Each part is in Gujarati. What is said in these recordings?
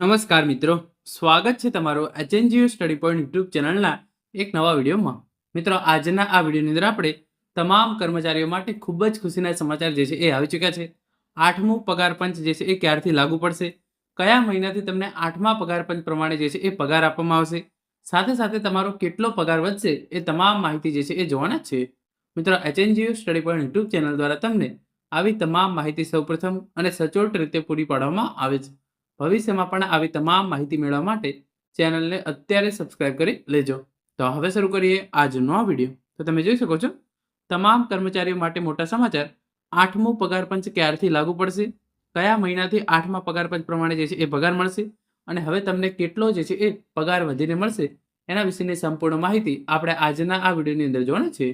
નમસ્કાર મિત્રો. સ્વાગત છે તમારું એચએનજીઓ સ્ટડી પોઈન્ટ યુટ્યુબ ચેનલના એક નવા વિડીયોમાં. મિત્રો, આજના આ વિડીયોની અંદર આપણે તમામ કર્મચારીઓ માટે ખૂબ જ ખુશીના સમાચાર જે છે એ આવી ચૂક્યા છે. આઠમું પગાર પંચ જે છે એ ક્યારથી લાગુ પડશે? કયા મહિનાથી તમને આઠમા પગાર પંચ પ્રમાણે જે છે એ પગાર આપવામાં આવશે? સાથે સાથે તમારો કેટલો પગાર વધશે એ તમામ માહિતી જે છે એ જોવાના છે. મિત્રો HNGO study point YouTube channel દ્વારા તમને આવી તમામ માહિતી સૌપ્રથમ અને સચોટ રીતે પૂરી પાડવામાં આવે છે. ભવિષ્યમાં પણ આવી તમામ માહિતી મેળવવા માટે ચેનલને અત્યારે સબસ્ક્રાઇબ કરી લેજો. તો હવે શરૂ કરીએ આજનો આ વીડિયો તો તમે જોઈ શકો છો, તમામ કર્મચારીઓ માટે મોટા સમાચાર. આઠમું પગાર પંચ ક્યારથી લાગુ પડશે? કયા મહિનાથી આઠમા પગાર પંચ પ્રમાણે જે છે એ પગાર મળશે? અને હવે તમને કેટલો જે છે એ પગાર વધીને મળશે? એના વિશેની સંપૂર્ણ માહિતી આપણે આજના આ વિડીયોની અંદર જોવાની છે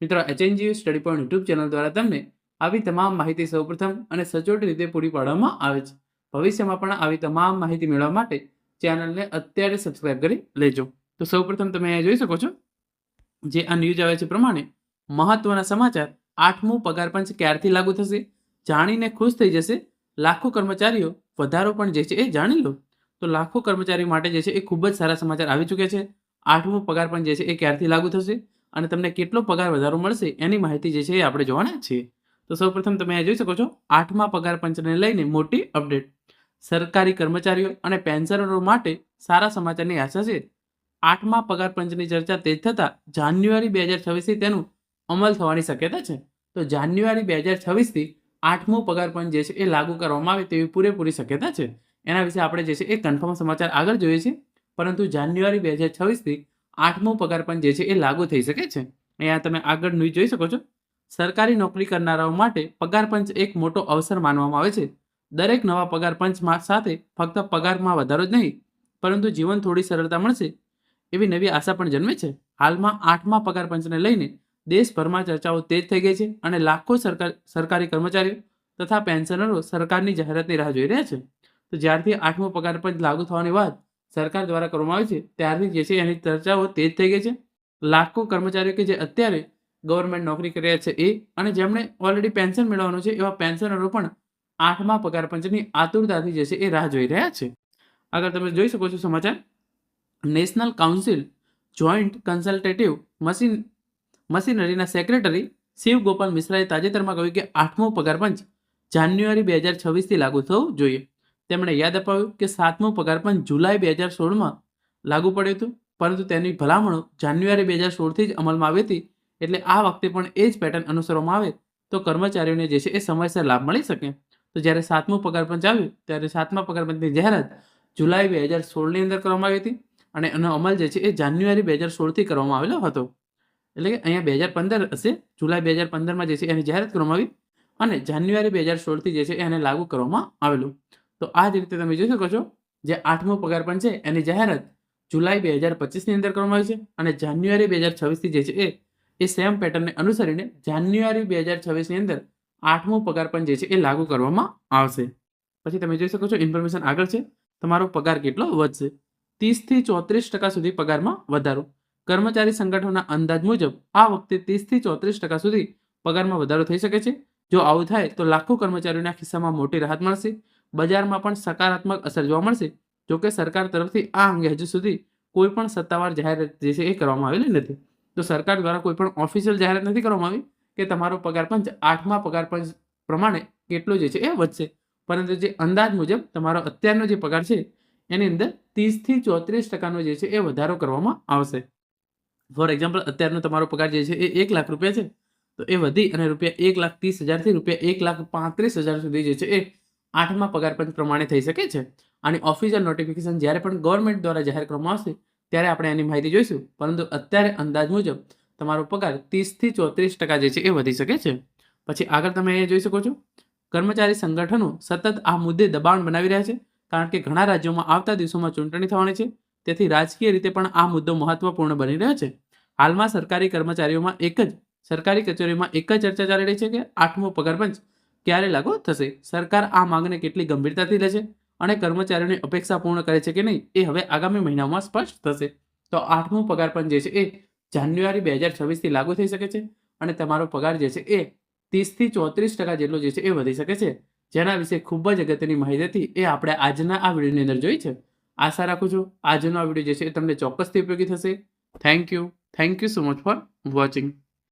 મિત્રો HNGU study point YouTube channel દ્વારા તમને આવી તમામ માહિતી સૌપ્રથમ અને સચોટ રીતે પૂરી પાડવામાં આવે છે. ભવિષ્યમાં પણ આવી તમામ માહિતી મેળવવા માટે ચેનલને અત્યારે સબસ્ક્રાઇબ કરી લેજો. તો સૌપ્રથમ તમે અહીંયા જોઈ શકો છો, જે આ ન્યૂઝ આવે છે પ્રમાણે મહત્વના સમાચાર આઠમું પગાર પંચ ક્યારથી લાગુ થશે? જાણીને ખુશ થઈ જશે? લાખો કર્મચારીઓ વધારો પણ જે છે એ જાણી લો. તો લાખો કર્મચારીઓ માટે જે છે એ ખૂબ જ સારા સમાચાર આવી ચૂક્યા છે. આઠમું પગાર પણ જે છે એ ક્યારથી લાગુ થશે? અને તમને કેટલો પગાર વધારો મળશે એની માહિતી જે છે એ આપણે જોવાના છીએ. તો સૌપ્રથમ તમે જોઈ શકો છો, આઠમા પગાર પંચને લઈને મોટી અપડેટ સરકારી કર્મચારીઓ અને પેન્શનરો માટે સારા સમાચારની આશા છે. આઠમા પગાર પંચની ચર્ચા તેજ થતાં જાન્યુઆરી બે હજાર છવ્વીસથી તેનું અમલ થવાની શક્યતા છે. તો જાન્યુઆરી બે હજાર છવ્વીસથી આઠમું પગાર પંચ જે છે એ લાગુ કરવામાં આવે તેવી પૂરેપૂરી શક્યતા છે. એના વિશે આપણે જે છે એ કન્ફર્મ સમાચાર આગળ જોઈએ છીએ. પરંતુ જાન્યુઆરી બે હજાર છવ્વીસથી આઠમું પગાર પંચ જે છે એ લાગુ થઈ શકે છે. અહીંયા તમે આગળ ન્યૂઝ જોઈ શકો છો. સરકારી નોકરી કરનારાઓ માટે પગાર પંચ એક મોટો અવસર માનવામાં આવે છે. દરેક નવા પગાર પંચમાં સાથે ફક્ત પગારમાં વધારો જ નહીં, પરંતુ જીવન થોડી સરળતા મળશે એવી નવી આશા પણ જન્મે છે. હાલમાં આઠમા પગાર પંચને લઈને દેશભરમાં ચર્ચાઓ તેજ થઈ ગઈ છે અને લાખો સરકાર સરકારી કર્મચારીઓ તથા પેન્શનરો સરકારની જાહેરાતની રાહ જોઈ રહ્યા છે. તો જ્યારથી આઠમો પગાર પંચ લાગુ થવાની વાત સરકાર દ્વારા કરવામાં આવી છે, ત્યારથી જે છે એની ચર્ચાઓ તેજ થઈ ગઈ છે. લાખો કર્મચારીઓ કે જે અત્યારે ગવર્મેન્ટ નોકરી કરી રહ્યા છે એ અને જેમણે ઓલરેડી પેન્શન મેળવવાનું છે એવા પેન્શનરો પણ આઠમા પગાર પંચની આતુરતાથી જે છે એ રાહ જોઈ રહ્યા છે. આગળ તમે જોઈ શકો છો સમાચાર. National council joint consultative machine મશીનરીના secretary Shiv Gopal મિશ્રાએ તાજેતરમાં કહ્યું કે આઠમો પગાર પંચ જાન્યુઆરી બે હજાર છવ્વીસથી લાગુ થવું જોઈએ. તેમણે યાદ અપાવ્યું કે સાતમો પગાર પંચ જુલાઈ બે હજાર સોળમાં લાગુ પડ્યું હતું, પરંતુ તેની ભલામણો જાન્યુઆરી બે હજાર સોળથી જ અમલમાં આવી હતી, એટલે આ વખતે પણ એ જ પેટર્ન અનુસરવામાં આવે તો કર્મચારીઓને જે છે એ સમયસર લાભ મળી શકે. તો જ્યારે સાતમું પગારપંચ આવ્યું ત્યારે સાતમા પગારપંચની જાહેરાત જુલાઈ બે હજાર સોળની અંદર કરવામાં આવી હતી અને એનો અમલ જે છે એ જાન્યુઆરી બે હજાર સોળથી કરવામાં આવેલો હતો. એટલે કે અહીંયા બે હજાર પંદર હશે, જુલાઈ બે હજાર પંદરમાં જે છે એની જાહેરાત કરવામાં આવી અને જાન્યુઆરી બે હજાર સોળથી જે છે એને લાગુ કરવામાં આવેલું. તો આ જ રીતે તમે જોઈ શકો છો, જે આઠમો પગારપંચ છે એની જાહેરાત જુલાઈ બે હજાર પચીસની અંદર કરવામાં આવી છે અને જાન્યુઆરી બે હજાર છવ્વીસથી જે છે એ એ સેમ પેટર્નને અનુસરીને જાન્યુઆરી બે હજાર છવ્વીસની અંદર આઠમું પગાર પણ જે છે એ લાગુ કરવામાં આવશે. પછી તમે જોઈ શકો છો ઇન્ફોર્મેશન આગળ છે. તમારો પગાર કેટલો વધશે. ત્રીસથી ચોત્રીસ ટકા સુધી પગારમાં વધારો. કર્મચારી સંગઠનોના અંદાજ મુજબ આ વખતે ત્રીસથી ચોત્રીસ ટકા સુધી પગારમાં વધારો થઈ શકે છે. જો આવું થાય તો લાખો કર્મચારીઓના ખિસ્સામાં મોટી રાહત મળશે. બજારમાં પણ સકારાત્મક અસર જોવા મળશે. જોકે સરકાર તરફથી આ અંગે હજુ સુધી કોઈ પણ સત્તાવાર જાહેરાત જે છે એ કરવામાં આવેલી નથી. તો સરકાર દ્વારા કોઈ પણ ઓફિશિયલ જાહેરાત નથી કરવામાં આવી. કે તમારો પગાર પંચ આઠમા પગાર પંચ પ્રમાણે કેટલો જે છે એ વધશે. પરંતુ જે અંદાજ મુજબ તમારો અત્યારનો જે પગાર છે, એની અંદર ત્રીસથી ચોત્રીસ ટકાનો જે છે એ વધારો કરવામાં આવશે. ફોર એક્ઝામ્પલ અત્યારનો તમારો પગાર જે છે એ એક લાખ રૂપિયા છે, તો એ વધી અને રૂપિયા એક લાખ ત્રીસ હજારથી રૂપિયા એક લાખ પાંત્રીસ હજાર સુધી જે છે એ આઠમા પગાર પંચ પ્રમાણે થઈ શકે છે. અને ઓફિશિયલ નોટિફિકેશન જ્યારે પણ ગવર્મેન્ટ દ્વારા જાહેર કરવામાં આવશે, ત્યારે આપણે એની માહિતી જોઈશું. પરંતુ અત્યારે અંદાજ મુજબ તમારો પગાર ત્રીસથી ચોત્રીસ ટકા જે છે એ વધી શકે છે. પછી આગળ તમે અહીંયા જોઈ શકો છો. કર્મચારી સંગઠનો સતત આ મુદ્દે દબાણ બનાવી રહ્યા છે. કારણ કે ઘણા રાજ્યોમાં આવતા દિવસોમાં ચૂંટણી થવાની છે. તેથી રાજકીય રીતે પણ આ મુદ્દો મહત્વપૂર્ણ બની રહ્યો છે. હાલમાં સરકારી કર્મચારીઓમાં એક જ, સરકારી કચેરીઓમાં એક જ ચર્ચા ચાલી રહી છે કે આઠમો પગાર પંચ ક્યારે લાગુ થશે? સરકાર આ માંગને કેટલી ગંભીરતાથી લે છે? અને કર્મચારીઓની અપેક્ષા પૂર્ણ કરે છે કે નહીં? એ હવે આગામી મહિનામાં સ્પષ્ટ થશે. તો આઠમો પગાર પણ જે છે એ જાન્યુઆરી બે હજાર છવ્વીસથી લાગુ થઈ શકે છે અને તમારો પગાર જે છે એ ત્રીસથી ચોત્રીસ ટકા જેટલો જે છે એ વધી શકે છે. જેના વિશે ખૂબ જ અગત્યની માહિતી હતી એ આપણે આજના આ વિડીયોની અંદર જોઈ છે. આશા રાખું છું આજનો આ વીડિયો જે છે એ તમને ચોક્કસથી ઉપયોગી થશે. Thank you thank you so much for watching